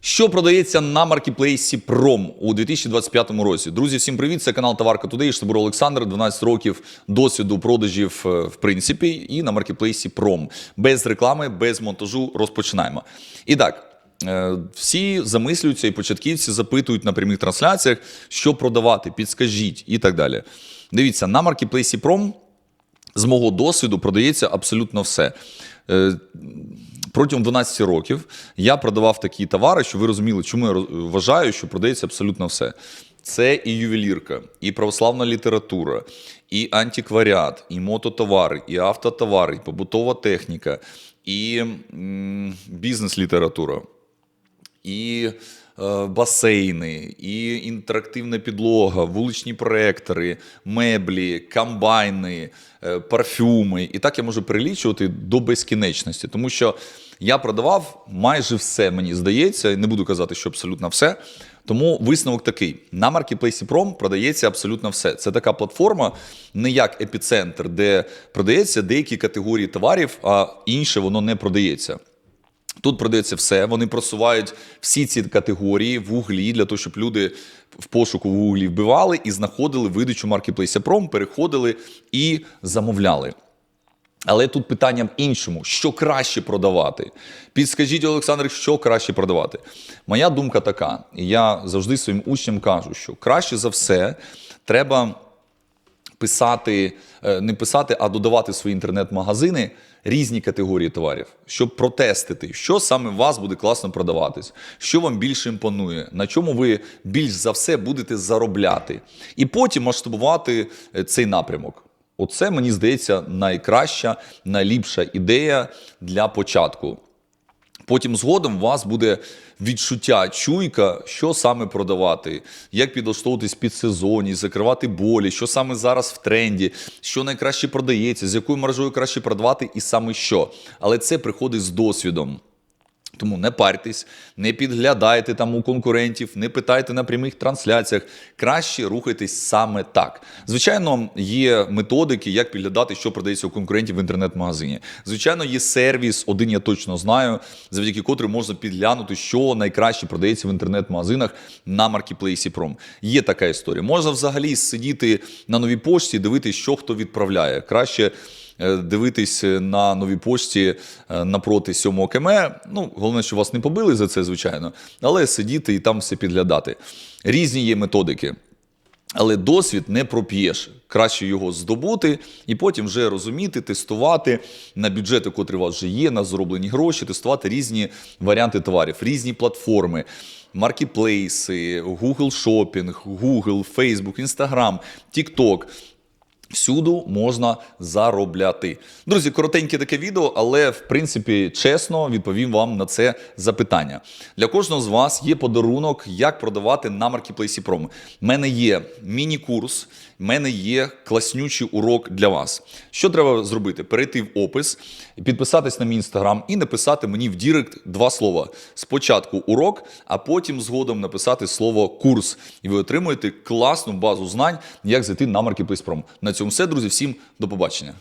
Що продається на маркетплейсі Пром у 2025 році? Друзі, всім привіт! Це канал Товарка Today, Штабур Олександр, 12 років досвіду продажів е, в принципі, і на маркетплейсі Пром. Без реклами, без монтажу розпочинаємо. І так. е, Всі замислюються і початківці запитують на прямих трансляціях, що продавати, підскажіть і так далі. Дивіться, на маркетплейсі Пром з мого досвіду продається абсолютно все. Протягом 12 років я продавав такі товари, що ви розуміли, чому я вважаю, що продається абсолютно все. Це і ювелірка, і православна література, і антикваріат, і мототовари, і автотовари, і побутова техніка, і бізнес-література і е, басейни, і інтерактивна підлога, вуличні проектори, меблі, комбайни, е, парфюми. І так я можу перелічувати до безкінечності, тому що я продавав майже все, мені здається, не буду казати, що абсолютно все. Тому висновок такий: на маркетплейсі Пром продається абсолютно все. Це така платформа, не як епіцентр, де продається деякі категорії товарів, а інше воно не продається. Тут продається все. Вони просувають всі ці категорії в углі для того, щоб люди в пошуку в углі вбивали і знаходили видачу маркетплейса Пром, переходили і замовляли. Але тут питання в іншому: що краще продавати? Підскажіть, Олександр, що краще продавати? Моя думка така: я завжди своїм учням кажу, що краще за все треба писати, е, не писати, а додавати в свої інтернет-магазини різні категорії товарів, щоб протестити, що саме вас буде класно продаватись, що вам більше імпонує, на чому ви більш за все будете заробляти, і потім масштабувати е, цей напрямок. Оце мені здається найкраща, найліпша ідея для початку. Потім згодом у вас буде відчуття, чуйка, що саме продавати, як підлаштовуватись під сезоні, закривати болі, що саме зараз в тренді, що найкраще продається, з якою маржою краще продавати і саме що. Але це приходить з досвідом. Тому не парьтесь, не підглядайте там у конкурентів, не питайте на прямих трансляціях. Краще рухайтесь саме так. Звичайно, є методики, як підглядати, що продається у конкурентів в інтернет-магазині. Звичайно, є сервіс, один я точно знаю, завдяки котрий можна підглянути, що найкраще продається в інтернет-магазинах на маркетплейсі Пром. Є така історія. Можна взагалі сидіти на новій пошті, дивитися, що хто відправляє. Краще дивитись на новій пошті е, напроти 7 КМ. Ну, головне, що вас не побили за це, звичайно, але сидіти і там все підглядати. Різні є методики. Але досвід не проп'єш. Краще його здобути і потім вже розуміти, тестувати на бюджети, котрі у вас вже є, на зароблені гроші, тестувати різні варіанти товарів, різні платформи, маркетплейси, Google Shopping, Google, Facebook, Instagram, TikTok. Всюду можна заробляти. Друзі, коротеньке таке відео, але в принципі чесно відповім вам на це запитання. Для кожного з вас є подарунок, як продавати на маркетплейсі Пром. У мене є міні-курс, в мене є класнючий урок для вас. Що треба зробити? Перейти в опис, підписатись на мій інстаграм і написати мені в Дірект два слова. Спочатку урок, а потім згодом написати слово курс. І ви отримуєте класну базу знань, як зайти на маркетплейс Пром. На цьому все, друзі. Всім до побачення.